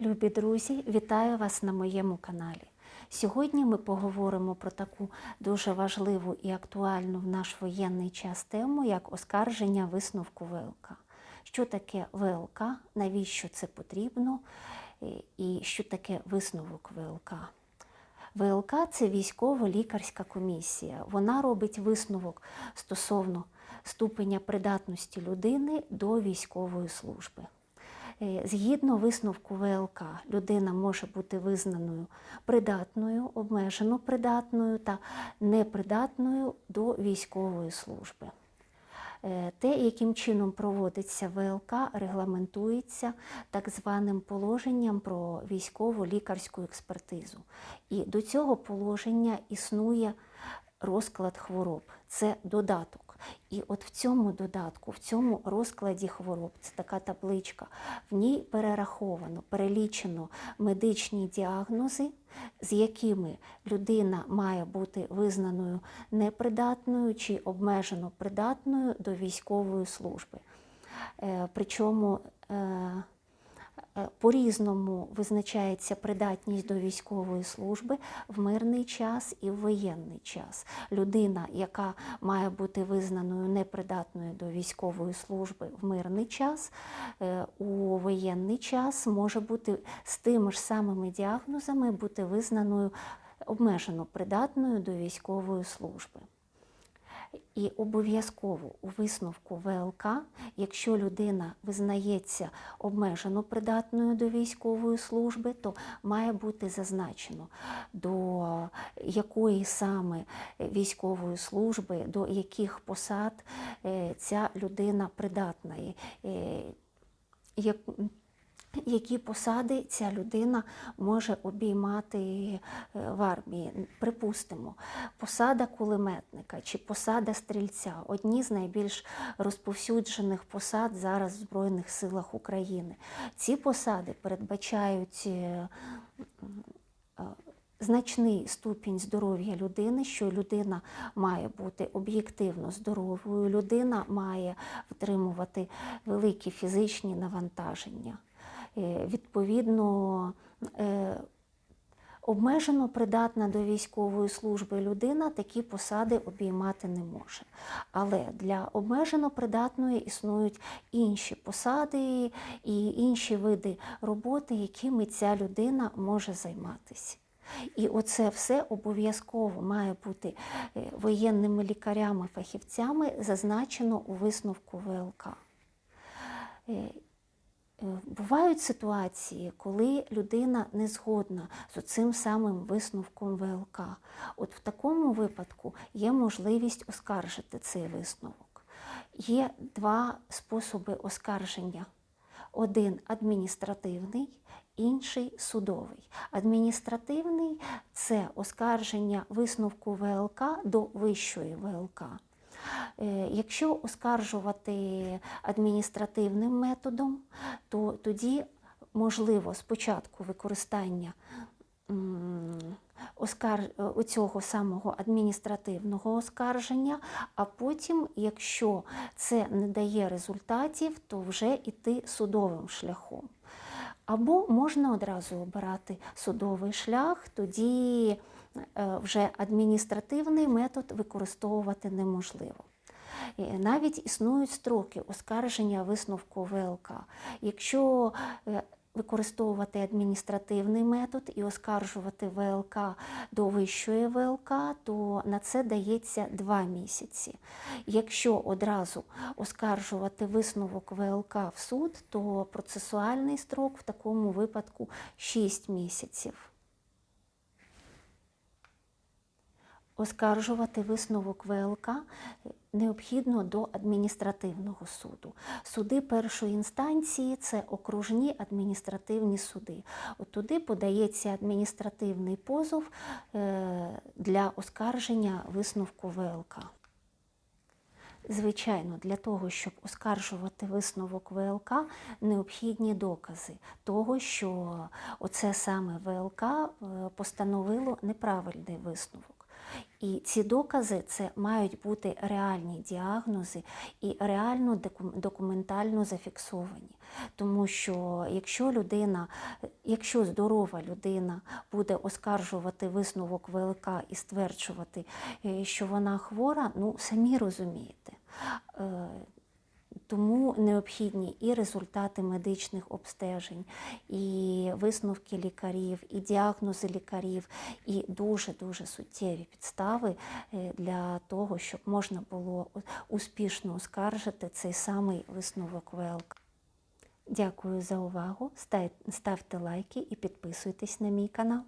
Любі друзі, вітаю вас на моєму каналі. Сьогодні ми поговоримо про таку дуже важливу і актуальну в наш воєнний час тему, як оскарження висновку ВЛК. Що таке ВЛК, навіщо це потрібно, і- і що таке висновок ВЛК? ВЛК це військово-лікарська комісія. Вона робить висновок стосовно ступеня придатності людини до військової служби. Е, Згідно висновку ВЛК, людина може бути визнаною придатною, обмежено придатною та непридатною до військової служби. Е, Те, яким чином проводиться ВЛК, регламентується так званим положенням про військову лікарську експертизу. І до цього положення існує розклад хвороб. Це додаток. І от в цьому додатку, в цьому розкладі хвороб, це така табличка, в ній перераховано, перелічено медичні діагнози, з якими людина має бути визнаною непридатною чи обмежено придатною до військової служби. Е, Причому е, по-різному визначається придатність до військової служби в мирний час і в воєнний час. Людина, яка має бути визнаною непридатною до військової служби в мирний час, е, у воєнний час може бути з тими ж самими діагнозами бути визнаною обмежено придатною до військової служби. І обов'язково у висновку ВЛК, якщо людина визнається обмежено придатною до військової служби, то має бути зазначено, до якої саме військової служби, до яких посад е, ця людина придатна. Які посади ця людина може обіймати е, в армії. Припустимо, посада кулеметника чи посада стрільця одні з найбільш розповсюджених посад зараз в Збройних силах України. Ці посади передбачають е, е, значний ступінь здоров'я людини, що людина має бути об'єктивно здоровою, людина має витримувати великі фізичні навантаження. Е, Відповідно, е, обмежено придатна до військової служби людина такі посади обіймати не може. Але для обмежено придатної існують інші посади і інші види роботи, якими ця людина може займатися. І оце все обов'язково має бути е, воєнними лікарями, фахівцями зазначено у висновку ВЛК. Е, Бувають ситуації, коли людина не згодна з цим самим висновком ВЛК. От в такому випадку є можливість оскаржити цей висновок. Є два способи оскарження: один адміністративний, інший судовий. Адміністративний це оскарження висновку ВЛК до вищої ВЛК. Е, Якщо оскаржувати адміністративним методом, то тоді можливо спочатку використання оскар... е, самого адміністративного оскарження, а потім, якщо це не дає результатів, то вже йти судовим шляхом. Або можна одразу обирати судовий шлях, тоді е, вже адміністративний метод використовувати неможливо. І Навіть існують строки оскарження висновку ВЛК. Якщо е, використовувати адміністративний метод і оскаржувати ВЛК до вищої ВЛК, то на це дається два місяці. Якщо одразу оскаржувати висновок ВЛК в суд, то процесуальний строк в такому випадку 6 місяців. Оскаржувати висновок ВЛК необхідно до адміністративного суду. Суди першої інстанції це окружні адміністративні суди. От туди подається адміністративний позов е, для оскарження висновку ВЛК. Звичайно, для того, щоб оскаржувати висновок ВЛК, необхідні докази того, що оце саме ВЛК е, постановило неправильний висновок. І ці докази це мають бути реальні діагнози і реально документально зафіксовані. Тому що якщо людина, якщо здорова людина буде оскаржувати висновок ВЛК і стверджувати, е, що вона хвора, ну самі розумієте. Тому необхідні і результати медичних обстежень, і висновки лікарів, і діагнози лікарів, і дуже-дуже суттєві підстави е, для того, щоб можна було успішно оскаржити цей самий висновок ВЛК. Дякую за увагу. Ставте лайки і підписуйтесь на мій канал.